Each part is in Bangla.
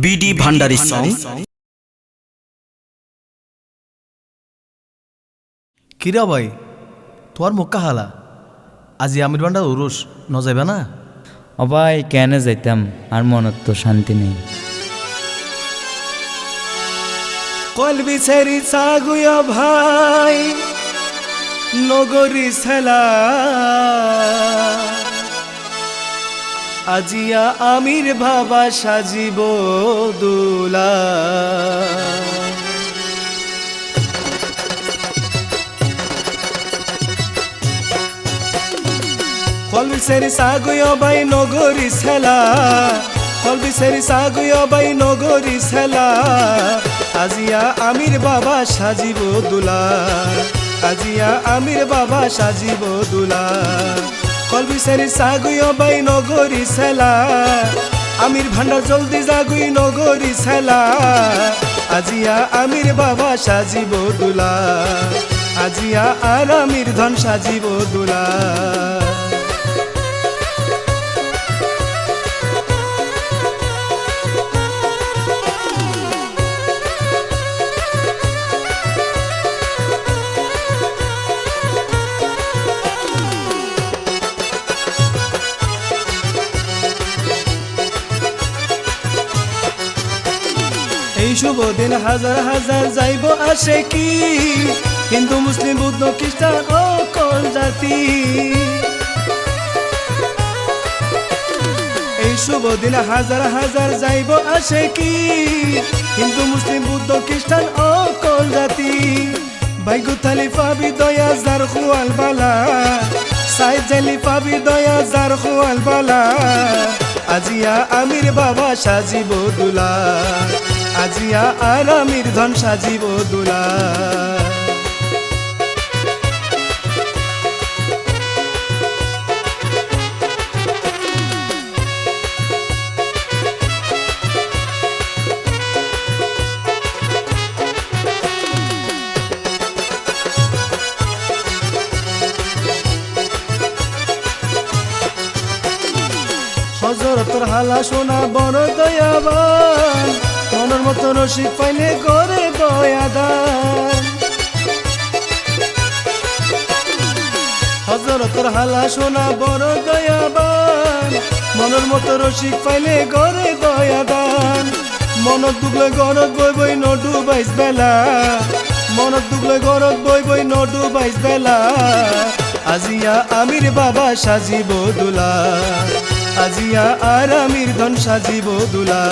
বিডি ভান্ডারী সং কিরা ভাই তোমার মুখ কাহালা আজি আমির বান্ডা উরুস ন যাইবা না? অবাই কেন যাইতাম? আর মনত তো শান্তি নেই। কলবি ছেড়ি সাগুয়া ভাই নগরী ছেলা আজিয়া আমির বাবা সাজিব দুলা। কলবি ছেড়ি সাগুয়া ভাই নগরী ছেলা কলবি ছেড়ি সাগুয়া ভাই নগরী ছেলা, আজিয়া আমির বাবা সাজিব দুলা, আজিয়া আমির বাবা সাজিব দুলা। কলবি সাগুই অবাই নগরি ছেলা। আমির ভান্ডার জলদি জাগুই নগরী সেলা আজিয়া আমির বাবা সাজিব দুলা। আজিয়া আর আমির ধন সাজিব দুলা। এই শুভ দিন, হাজার হাজার যাইব আসে কি? হিন্দু, মুসলিম, বুদ্ধ, খ্রিস্টান ও কোন জাতি? এই শুভ দিন, হাজার হাজার যাইব আসে কি? হিন্দু, মুসলিম, বুদ্ধ, খ্রিস্টান ও কোন জাতি? বাইগু থালি পাবি দয়া, যার খুয়াল বালা। সাইড জালি পাবি দয়া, যার খুয়াল বালা। আজিয়া আমির বাবা সাজিব দুলা। আজিয়া আর ধন সাজিব দুলা। হজরতর হালা সোনা বড় দয়াবান। মনের মতো রসিক পাইলে করে দয়াদান হজরতর হালা সোনা বড় দয়াবান। মনের মতো রসিক পাইলে গরে দয়াদান মনত দুগলে গরত বই বই নডু বাইস বেলা। মনত দুগলে গরত বই বই নডু বাইস বেলা। আজিয়া আমির বাবা সাজিব দুলা। আজিয়া আর আমির ধন সাজিব দুলা।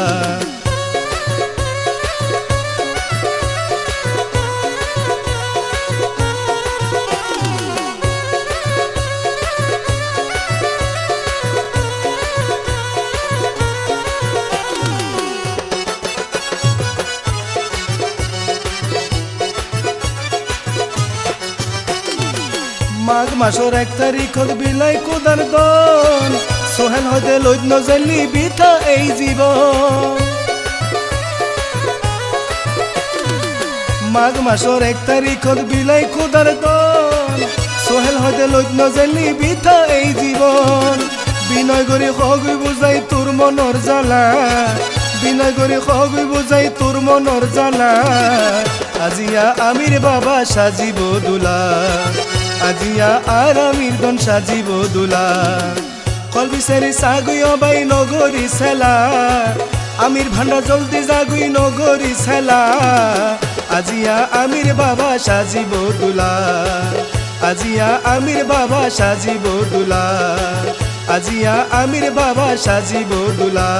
মাঘ মাসর এক তারিখত বিলাই কোদার দন সোহেল হইতে লইত নজালি বিথা এই জীবন মাঘ মাসর এক তারিখত বিলাই কোদার দন সোহেল হইতে লইত নজালি বিথা এই জীবন বিনয় করি সগুই বুজাই তোর মনৰ জ্বালা। বিনয় করি সগুই বুজাই তোর মনৰ জ্বালা। আজিয়া আমির বাবা সাজিব দুলা। আজিয়া আর আমির দন সাজিব দুলা। কল বিচারি সাগুই অবাই নগরী ছেলা। আমির ভান্ডা জলদি জাগুই নগরী ছেলা। আজিয়া আমির বাবা সাজিব দুলা। আজিয়া আমির বাবা সাজিব দুলা। আজিয়া আমির বাবা সাজিব দুলা।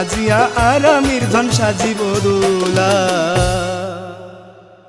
আজিয়া আর আমির ধন সাজিব দুলা।